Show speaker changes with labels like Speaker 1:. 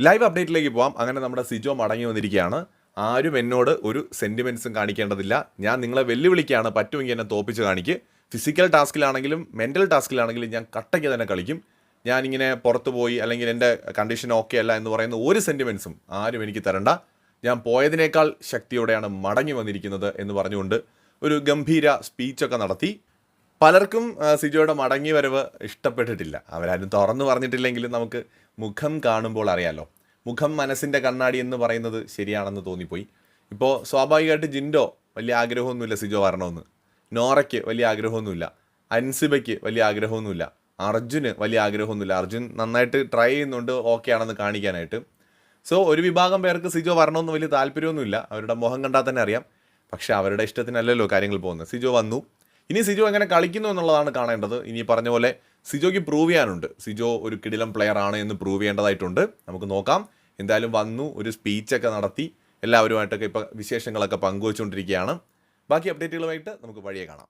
Speaker 1: Live അപ്ഡേറ്റിലേക്ക് പോവാം. അങ്ങനെ നമ്മുടെ സിജോ മടങ്ങി വന്നിരിക്കുകയാണ്. ആരും എന്നോട് ഒരു സെന്റിമെൻസും കാണിക്കേണ്ടതില്ല. ഞാൻ നിങ്ങളെ വെല്ലുവിളിക്കുകയാണ് പറ്റുമെങ്കിൽ എന്നെ തോപ്പിച്ച് കാണിക്ക്. ഫിസിക്കൽ ടാസ്കിലാണെങ്കിലും മെന്റൽ ടാസ്കിലാണെങ്കിലും ഞാൻ കട്ടയ്ക്ക് തന്നെ കളിക്കും. ഞാനിങ്ങനെ പുറത്ത് പോയി അല്ലെങ്കിൽ എന്റെ കണ്ടീഷൻ ഓക്കെ അല്ല എന്ന് പറയുന്ന ഒരു സെന്റിമെൻസും ആരും എനിക്ക് തരണ്ട. ഞാൻ പോയതിനേക്കാൾ ശക്തിയോടെയാണ് മടങ്ങി വന്നിരിക്കുന്നത് എന്ന് പറഞ്ഞുകൊണ്ട് ഒരു ഗംഭീര സ്പീച്ചൊക്കെ നടത്തി. പലർക്കും സിജോയുടെ മടങ്ങി വരവ് ഇഷ്ടപ്പെട്ടിട്ടില്ല. അവരാരും തുറന്നു പറഞ്ഞിട്ടില്ലെങ്കിലും നമുക്ക് മുഖം കാണുമ്പോൾ അറിയാലോ. മുഖം മനസ്സിന്റെ കണ്ണാടി എന്ന് പറയുന്നത് ശരിയാണെന്ന് തോന്നിപ്പോയി. ഇപ്പോൾ സ്വാഭാവികമായിട്ട് ജിൻഡോ വലിയ ആഗ്രഹമൊന്നുമില്ല സിജോ വരണമെന്ന്. നോറയ്ക്ക് വലിയ ആഗ്രഹമൊന്നുമില്ല. അൻസിബയ്ക്ക് വലിയ ആഗ്രഹമൊന്നുമില്ല. അർജുന് വലിയ ആഗ്രഹമൊന്നുമില്ല. അർജുൻ നന്നായിട്ട് ട്രൈ ചെയ്യുന്നുണ്ട് ഓക്കെ ആണെന്ന് കാണിക്കാനായിട്ട്. സോ ഒരു വിഭാഗം പേർക്ക് സിജോ വരണമെന്ന് വലിയ താല്പര്യമൊന്നുമില്ല. അവരുടെ മുഖം കണ്ടാൽ തന്നെ അറിയാം. പക്ഷേ അവരുടെ ഇഷ്ടത്തിനല്ലല്ലോ കാര്യങ്ങൾ പോകുന്നത്. സിജോ വന്നു. ഇനി സിജോ എങ്ങനെ കളിക്കുന്നു എന്നുള്ളതാണ് കാണേണ്ടത്. ഇനി പറഞ്ഞ പോലെ സിജോയ്ക്ക് പ്രൂവ് ചെയ്യാനുണ്ട്. സിജോ ഒരു കിടിലം പ്ലെയർ ആണ് എന്ന് പ്രൂവ് ചെയ്യേണ്ടതായിട്ടുണ്ട്. നമുക്ക് നോക്കാം. എന്തായാലും വന്നു ഒരു സ്പീച്ചൊക്കെ നടത്തി എല്ലാവരുമായിട്ടൊക്കെ ഇപ്പോൾ വിശേഷങ്ങളൊക്കെ പങ്കുവച്ചുകൊണ്ടിരിക്കുകയാണ് ബാക്കി അപ്ഡേറ്റുകളുമായിട്ട് നമുക്ക് വഴിയെ കാണാം.